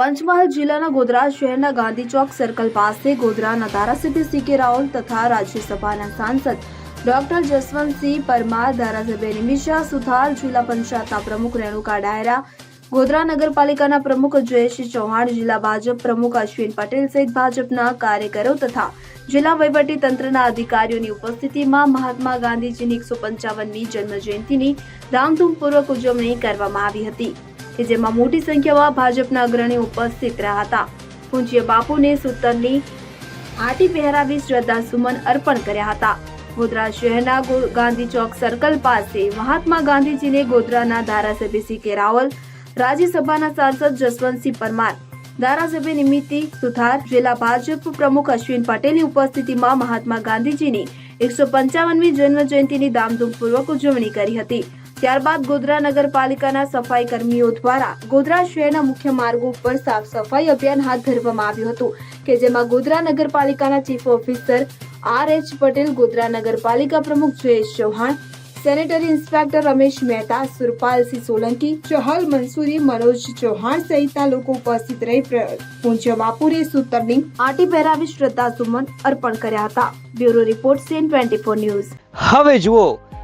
પંચમહાલ જિલ્લાના ગોધરા શહેરના ગાંધી ચોક સર્કલ પાસે ગોધરાના ધારાસભ્ય સી કે રાવલ તથા રાજ્યસભાના સાંસદ ડોક્ટર જસવંતસિંહ પરમાર, ધારાસભ્ય નિમિષા સુથાર, જિલ્લા પંચાયતના પ્રમુખ રેણુકા ડાયરા, ગોધરા નગરપાલિકાના પ્રમુખ જયેશ ચૌહાણ, જિલ્લા ભાજપ પ્રમુખ અશ્વિન પટેલ સહિત ભાજપના કાર્યકરો તથા જિલ્લા વહીવટી તંત્રના અધિકારીઓની ઉપસ્થિતિમાં મહાત્મા ગાંધીજીની એકસો પંચાવનમી જન્મજયંતિની ધામધૂમપૂર્વક ઉજવણી કરવામાં આવી હતી. કે જેમાં મોટી સંખ્યામાં ભાજપના અગ્રણીઓ ઉપસ્થિત રહ્યા હતા. પૂજ્ય બાપુને સૂતરની આટી પહેરાવી શ્રદ્ધા સુમન અર્પણ કર્યા હતા. ગોધરા શહેરના ગાંધી ચોક સર્કલ પાસે મહાત્મા ગાંધીજીને ગોધરાના ધારાસભ્ય સી કે રાવલ, રાજ્યસભાના સાંસદ જસવંતસિંહ પરમાર, ધારાસભ્ય નિમિત્તિ સુથાર, જિલ્લા ભાજપ પ્રમુખ અશ્વિન પટેલની ઉપસ્થિતિમાં મહાત્મા ગાંધીજીની એકસો પંચાવનમી જન્મ જયંતિની ધામધૂમપૂર્વક ઉજવણી કરી હતી. ત્યારબાદ ગોધરા નગરપાલિકાના સફાઈ કર્મીઓ દ્વારા ગોધરા શહેરના મુખ્ય માર્ગો ઉપર સાફ સફાઈ અભિયાન હાથ ધરવામાં આવ્યું હતું કે જેમાં ગોધરા નગરપાલિકાના chief officer R H Patel, Godhra નગરપાલિકા પ્રમુખ જયેશ ચૌહાણ, સેનેટરી ઇન્સ્પેક્ટર રમેશ મહેતા, સુરપાલસિંહ સોલંકી, ચહલ મંસૂરી, મનોજ ચૌહાણ સહિતના લોકો ઉપસ્થિત રહી પૂજ્ય બાપુરે સૂતરની આટી પહેરાવી શ્રદ્ધા સુમન અર્પણ કર્યા હતા. Bureau report CN twenty four news. હવે જુઓ